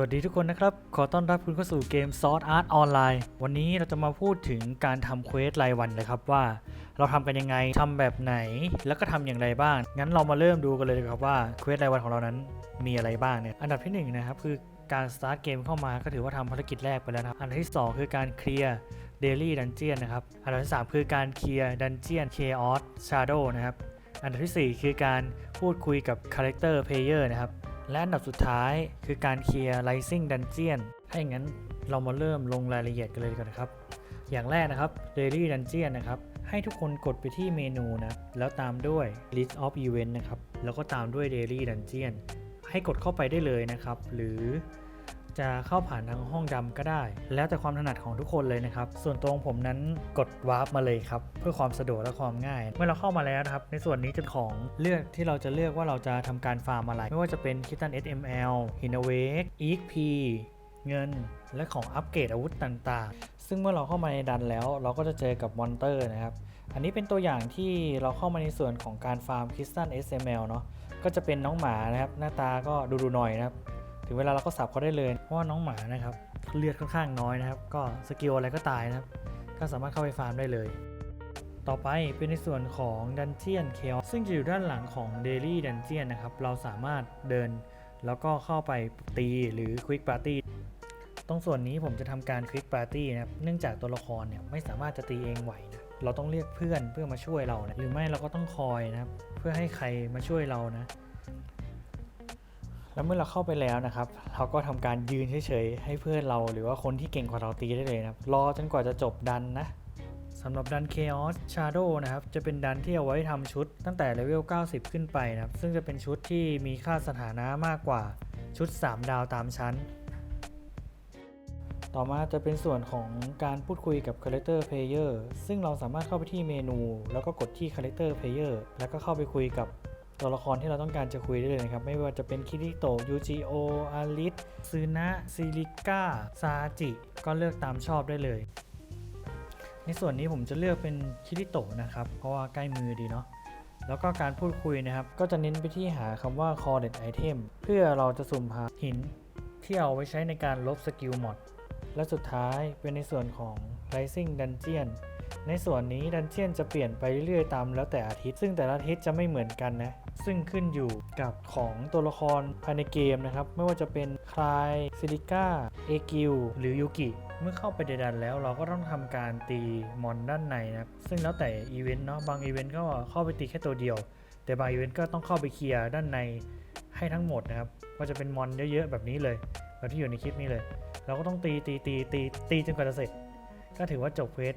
วัสดีทุกคนนะครับ ขอต้อนรับคุณเข้าสู่เกม Sword Art Online วันนี้เราจะมาพูดถึงการทำเควสรายวันเลยครับว่า เราทำกันยังไงทำแบบไหน แล้วก็ทำอย่างไรบ้าง งั้นเรามาเริ่มดูกันเลยครับว่าเควสรายวันของเรานั้นมีอะไรบ้างเนี่ย อันดับที่หนึ่งนะครับคือการสตาร์ทเกมเข้ามาก็ถือว่าทำภารกิจแรกไปแล้วนะครับ อันดับที่สองคือการเคลียร์ Daily Dungeon นะครับ อันดับที่สามคือการเคลียร์ Dungeon Chaos Shadow นะครับ อันดับทีสี่ 4 คือการพูดคุยกับ Character Player นะครับ และอันดับสุดท้ายคือการเคลียร์ Rising Dungeon ถ้าอย่างนั้นเรามาเริ่มลงรายละเอียดกันเลยก่อนนะครับ อย่างแรกนะครับ Daily Dungeon นะครับ ให้ทุกคนกดไปที่เมนูนะ แล้วตามด้วย List of Event นะครับ แล้วก็ตามด้วย Daily Dungeon ให้กดเข้าไปได้เลยนะครับ หรือ จะเข้าผ่านทางห้องดำก็ได้ แล้วแต่ความถนัดของทุกคนเลยนะครับ ส่วนตัวของผมนั้นกดวาร์ปมาเลยครับ เพื่อความสะดวกและความง่าย เมื่อเราเข้ามาแล้วนะครับ ในส่วนนี้จะของเลือกที่เราจะเลือกว่าเราจะทำการฟาร์มอะไร ไม่ว่าจะเป็น k i t a n SML h i n a w a k EXP เงินและของอัปเกรดอาวุธต่างๆ ซึ่งเมื่อเราเข้ามาในดันแล้ว เราก็จะเจอกับมอนเตอร์นะครับ อันนี้เป็นตัวอย่างที่เราเข้ามาในส่วนของการฟาร์ม k i s t a n SML เนาะ ก็จะเป็นน้องหมานะครับ หน้าตาก็ดูๆหน่อยนะครับ ถึงเวลาเราก็สับเขาได้เลย เพราะว่าน้องหมานะครับเลือดค่อนข้างน้อยนะครับ ก็สกิลอะไรก็ตายนะครับ ก็สามารถเข้าไปฟาร์มได้เลย ต่อไปเป็นในส่วนของ Dungeon Chaos ซึ่งจะอยู่ด้านหลังของ Daily Dungeon นนะครับ เราสามารถเดินแล้วก็เข้าไปตีหรือ Quick Party ตรงส่วนนี้ผมจะทำการ Quick Party นะครับ เนื่องจากตัวละครเนี่ยไม่สามารถจะตีเองไหวนะ เราต้องเรียกเพื่อนเพื่อมาช่วยเรานะหรือไม่เราก็ต้องคอยนะครับ เพื่อให้ใครมาช่วยเรานะ แล้วเมื่อเราเข้าไปแล้วนะครับ เราก็ทำการยืนเฉยๆ ให้เพื่อนเราหรือว่าคนที่เก่งกว่าเราตีได้เลยนะครับ รอจนกว่าจะจบดันนะสำหรับดัน Chaos Shadow นะครับ จะเป็นดันที่เอาไว้ทำชุดตั้งแต่เลเวล 90 ขึ้นไปนะครับ ซึ่งจะเป็นชุดที่มีค่าสถานะมากกว่าชุด 3 ดาวตามชั้น ต่อมาจะเป็นส่วนของการพูดคุยกับ Character Player ซึ่งเราสามารถเข้าไปที่เมนู แล้วก็กดที่ Character Player แล้วก็เข้าไปคุยกับ ตัวละครที่เราต้องการจะคุยได้เลยนะครับ ไม่ว่าจะเป็นคิริโตะยูจิโออาริสซึนะซิลิก้าซาจิ ก็เลือกตามชอบได้เลย ในส่วนนี้ผมจะเลือกเป็นคิริโตะนะครับ เพราะว่าใกล้มือดีเนาะแล้วก็การพูดคุยนะครับ ก็จะเน้นไปที่หาคำว่า corded item เพื่อเราจะสุ่มหาหินที่เอาไว้ใช้ในการลบสกิลมอดและสุดท้ายเป็นในส่วนของ Rising Dungeon ในส่วนนี้ดันเจียนจะเปลี่ยนไปเรื่อยๆตามแล้วแต่อาทิตย์ ซึ่งแต่ละอาทิตย์จะไม่เหมือนกันนะ ซึ่งขึ้นอยู่กับของตัวละครภายในเกมนะครับ ไม่ว่าจะเป็นคลายซิลิก้าเอกิวหรือยูกิเมื่อเข้าไปในดันแล้วเราก็ต้องทำการตีมอนด้านในนะครับ ซึ่งแล้วแต่อีเวนต์เนาะบางอีเวนต์ก็เข้าไปตีแค่ตัวเดียว แต่บางอีเวนต์ก็ต้องเข้าไปเคลียร์ด้านในให้ทั้งหมดนะครับก็จะเป็นมอนเยอะๆแบบนี้เลยแบบที่อยู่ในคลิปนี้เลย เราก็ต้องตีตีตีตีตีจนกว่าจะเสร็จ ก็ถือว่าจบเควส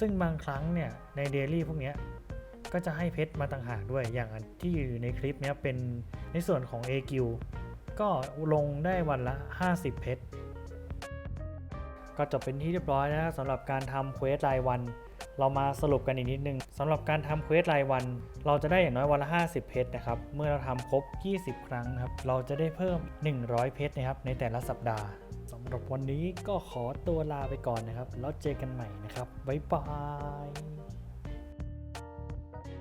ซึ่งบางครั้งเนี่ยในเดลี่พวกนี้ก็จะให้เพชรมาต่างหากด้วยอย่างที่อยู่ในคลิปเนี้ยเป็นในส่วนของ AQ ก็ลงได้วันละ 50 เพชรก็จบเป็นที่เรียบร้อยนะสำหรับการทำเควสรายวัน เรามาสรุปกันอีกนิดนึงสำหรับการทำเควสรายวัน เราจะได้อย่างน้อยวันละ 50 เพชรนะครับ เมื่อเราทำครบ 20 ครั้งครับ เราจะได้เพิ่ม 100 เพชรนะครับในแต่ละสัปดาห์ สำหรับวันนี้ก็ขอตัวลาไปก่อนนะครับ แล้วเจอกันใหม่นะครับ บ๊ายบาย